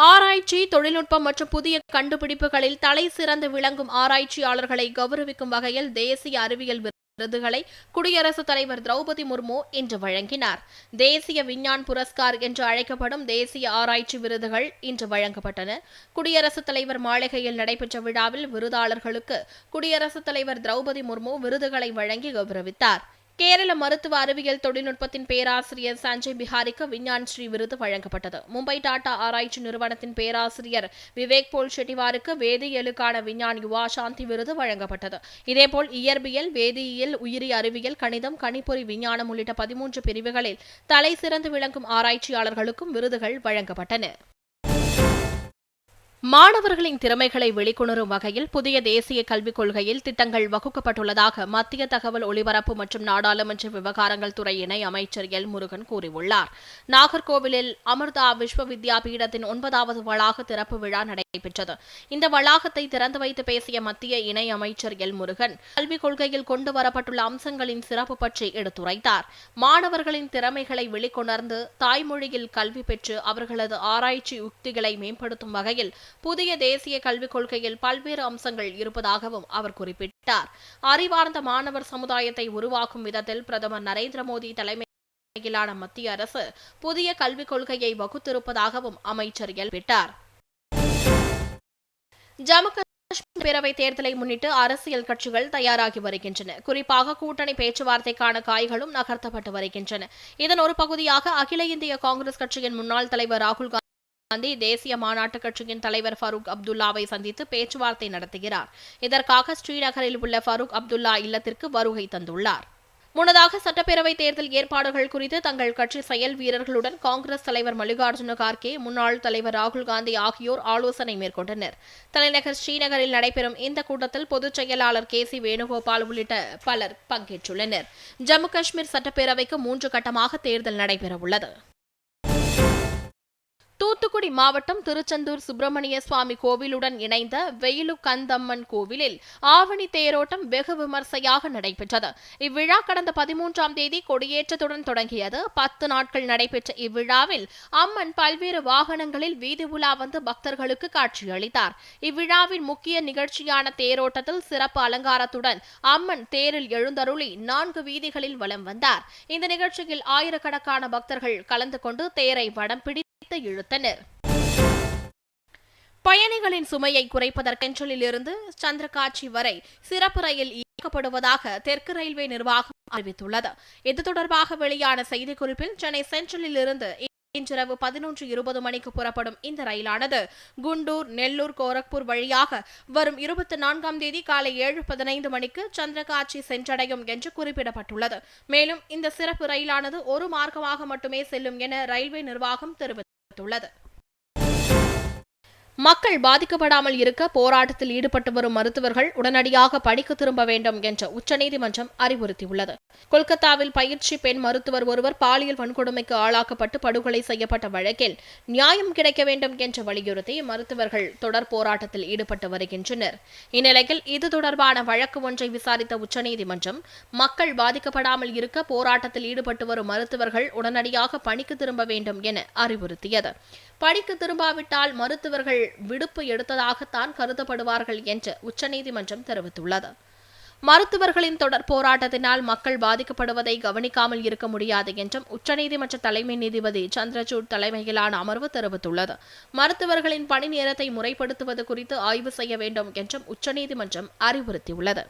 ஆராய்ச்சி தொழில்நுட்பம் மற்றும் புதிய கண்டுபிடிப்புகளில் தலை சிறந்து விளங்கும் ஆராய்ச்சியாளர்களை கௌரவிக்கும் வகையில் தேசிய அறிவியல் விருதுகளை குடியரசுத் தலைவர் திரௌபதி முர்மு இன்று வழங்கினார். தேசிய விஞ்ஞான் புரஸ்கார் என்று அழைக்கப்படும் தேசிய ஆராய்ச்சி விருதுகள் இன்று வழங்கப்பட்டன. குடியரசுத் தலைவர் மாளிகையில் நடைபெற்ற விழாவில் விருதாளர்களுக்கு குடியரசுத் தலைவர் திரௌபதி முர்மு விருதுகளை வழங்கி கௌரவித்தார். கேரள மருத்துவ அறிவியல் தொழில்நுட்பத்தின் பேராசிரியர் சஞ்சய் பிஹாரிக்கு விஞ்ஞான் ஸ்ரீ விருது வழங்கப்பட்டது. மும்பை டாடா ஆராய்ச்சி நிறுவனத்தின் பேராசிரியர் விவேக் போல் ஷெட்டிவாருக்கு வேதியியலுக்கான விஞ்ஞான் யுவா சாந்தி விருது வழங்கப்பட்டது. இதேபோல் இயற்பியல் வேதியியல் உயிரி அறிவியல் கணிதம் கணிப்பொறி விஞ்ஞானம் உள்ளிட்ட பதிமூன்று பிரிவுகளில் தலை சிறந்து விளங்கும் ஆராய்ச்சியாளர்களுக்கும் விருதுகள் வழங்கப்பட்டன. மாணவர்களின் திறமைகளை வெளிக்கொணரும் வகையில் புதிய தேசிய கல்விக் கொள்கையில் திட்டங்கள் வகுக்கப்பட்டுள்ளதாக மத்திய தகவல் ஒலிபரப்பு மற்றும் நாடாளுமன்ற விவகாரங்கள் துறை இணை அமைச்சர் எல். முருகன் கூறியுள்ளார். நாகர்கோவிலில் அமிர்தா விஸ்வ வித்யா பீடத்தின் ஒன்பதாவது வளாக திறப்பு விழா நடைபெற்றது. இந்த வளாகத்தை திறந்து வைத்து பேசிய மத்திய இணை அமைச்சர் எல். முருகன் கல்விக் கொள்கையில் கொண்டு வரப்பட்டுள்ள அம்சங்களின் சிறப்பு பற்றி எடுத்துரைத்தார். மாணவர்களின் திறமைகளை வெளிக்கொணர்ந்து தாய்மொழியில் கல்வி பெற்று அவர்களது ஆராய்ச்சி உக்திகளை மேம்படுத்தும் வகையில் புதிய தேசிய கல்விக் கொள்கையில் பல்வேறு அம்சங்கள் இருப்பதாகவும் அவர் குறிப்பிட்டார். அறிவார்ந்த மாணவர் சமுதாயத்தை உருவாக்கும் விதத்தில் பிரதமர் நரேந்திர மோடி தலைமையிலான மத்திய அரசு புதிய கல்விக் கொள்கையை வகுத்திருப்பதாகவும் அமைச்சர் எழுப்பிட்டார். ஜம்மு காஷ்மீர் பேரவைத் தேர்தலை முன்னிட்டு அரசியல் கட்சிகள் தயாராகி வருகின்றன. குறிப்பாக கூட்டணி பேச்சுவார்த்தைக்கான காய்களும் நகர்த்தப்பட்டு வருகின்றன. இதன் ஒரு பகுதியாக அகில இந்திய காங்கிரஸ் கட்சியின் முன்னாள் தலைவர் ராகுல் காந்தி தேசிய மாநாட்டு கட்சியின் தலைவர் ஃபரூக் அப்துல்லாவை சந்தித்து பேச்சுவார்த்தை நடத்துகிறார். இதற்காக ஸ்ரீநகரில் உள்ள ஃபரூக் அப்துல்லா இல்லத்திற்கு வருகை தந்துள்ளார். முன்னதாக சட்டப்பேரவை தேர்தல் ஏற்பாடுகள் குறித்து தங்கள் கட்சி செயல் வீரர்களுடன் காங்கிரஸ் தலைவர் மல்லிகார்ஜுன கார்கே முன்னாள் தலைவர் ராகுல் காந்தி ஆகியோர் ஆலோசனை மேற்கொண்டனர். தலைநகர் ஸ்ரீநகரில் நடைபெறும் இந்த கூட்டத்தில் பொதுச் செயலாளர் கே சி வேணுகோபால் உள்ளிட்ட பலர் பங்கேற்றுள்ளனர். ஜம்மு காஷ்மீர் சட்டப்பேரவைக்கு மூன்று கட்டமாக தேர்தல் நடைபெறவுள்ளது. தூத்துக்குடி மாவட்டம் திருச்செந்தூர் சுப்பிரமணிய சுவாமி கோவிலுடன் இணைந்த வெயிலு கந்தம்மன் கோவிலில் ஆவணி தேரோட்டம் வெகு விமர்சையாக நடைபெற்றது. இவ்விழா கடந்த பதிமூன்றாம் தேதி கொடியேற்றத்துடன் தொடங்கியது. பத்து நாட்கள் நடைபெற்ற இவ்விழாவில் அம்மன் பல்வேறு வாகனங்களில் வீதி உலா வந்து பக்தர்களுக்கு காட்சியளித்தார். இவ்விழாவின் முக்கிய நிகழ்ச்சியான தேரோட்டத்தில் சிறப்பு அலங்காரத்துடன் அம்மன் தேரில் எழுந்தருளி நான்கு வீதிகளில் வலம் வந்தார். இந்த நிகழ்ச்சியில் ஆயிரக்கணக்கான பக்தர்கள் கலந்து கொண்டு தேரை வடம் பிடி பிடித்து இழுத்தனர். பயணிகளின் சுமையை குறைப்பதற்கென்றலில் இருந்து சந்திரகாட்சி வரை சிறப்பு ரயில் இயக்கப்படுவதாக தெற்கு ரயில்வே நிர்வாகம் அறிவித்துள்ளது. இது தொடர்பாக வெளியான செய்திக்குறிப்பில் சென்னை சென்ட்ரலிலிருந்து இன்றிரவு பதினொன்று இருபது மணிக்கு புறப்படும் இந்த ரயிலானது குண்டூர் நெல்லூர் கோரக்பூர் வழியாக வரும் இருபத்தி நான்காம் தேதி காலை ஏழு பதினைந்து மணிக்கு சந்திரகாட்சி சென்றடையும் என்று குறிப்பிடப்பட்டுள்ளது. மேலும் இந்த சிறப்பு ரயிலானது ஒரு மார்க்கமாக மட்டுமே செல்லும் என ரயில்வே நிர்வாகம் தெரிவித்துள்ளது. தெரிவித்துள்ளது மக்கள் பாதிக்கப்படாமல் இருக்க போராட்டத்தில் ஈடுபட்டு வரும் மருத்துவர்கள் உடனடியாக பணிக்கு திரும்ப வேண்டும் என்று உச்சநீதிமன்றம் அறிவுறுத்தியுள்ளது. கொல்கத்தாவில் பயிற்சி பெண் மருத்துவர் ஒருவர் பாலியல் வன்கொடுமைக்கு ஆளாக்கப்பட்டு படுகொலை செய்யப்பட்ட வழக்கில் நியாயம் கிடைக்க வேண்டும் என்று வலியுறுத்தி மருத்துவர்கள் தொடர் போராட்டத்தில் ஈடுபட்டு வருகின்றனர். இந்நிலையில் இது தொடர்பான வழக்கு ஒன்றை விசாரித்த உச்சநீதிமன்றம் மக்கள் பாதிக்கப்படாமல் இருக்க போராட்டத்தில் ஈடுபட்டு வரும் மருத்துவர்கள் உடனடியாக பணிக்கு திரும்ப வேண்டும் என அறிவுறுத்தியது. பணிக்கு திரும்பாவிட்டால் மருத்துவர்கள் விடுப்பு எடுத்ததாகத்தான் கருதப்படுவார்கள் என்று உச்சநீதிமன்றம் தெரிவித்துள்ளது. மருத்துவர்களின் தொடர் போராட்டத்தினால் மக்கள் பாதிக்கப்படுவதை கவனிக்காமல் இருக்க முடியாது என்றும் உச்சநீதிமன்ற தலைமை நீதிபதி சந்திரசூட் தலைமையிலான அமர்வு தெரிவித்துள்ளது. மருத்துவர்களின் பணி நேரத்தை முறைப்படுத்துவது குறித்து ஆய்வு செய்ய வேண்டும் என்றும் உச்சநீதிமன்றம் அறிவுறுத்தியுள்ளது.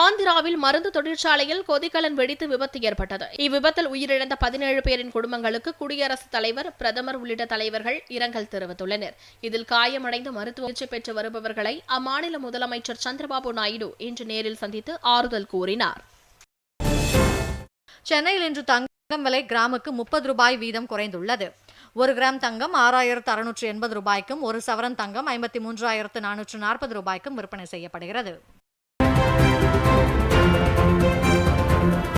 ஆந்திராவில் மருந்து தொழிற்சாலையில் கொதிக்கலன் வெடித்து விபத்து ஏற்பட்டது. இவ்விபத்தில் உயிரிழந்த பதினேழு பேரின் குடும்பங்களுக்கு குடியரசுத் தலைவர் பிரதமர் உள்ளிட்ட தலைவர்கள் இரங்கல் தெரிவித்துள்ளனர். இதில் காயமடைந்து மருத்துவ சிகிச்சை பெற்று வருபவர்களை அம்மாநில முதலமைச்சர் சந்திரபாபு நாயுடு இன்று நேரில் சந்தித்து ஆறுதல் கூறினார். சென்னையில் இன்று தங்கம் விலை கிராமுக்கு முப்பது ரூபாய் வீதம் குறைந்துள்ளது. ஒரு கிராம் தங்கம் ஆறாயிரத்து அறுநூற்று எண்பது ரூபாய்க்கும் ஒரு சவரன் தங்கம் ஐம்பத்தி மூன்றாயிரத்து நானூற்று நாற்பது ரூபாய்க்கும் விற்பனை செய்யப்படுகிறது.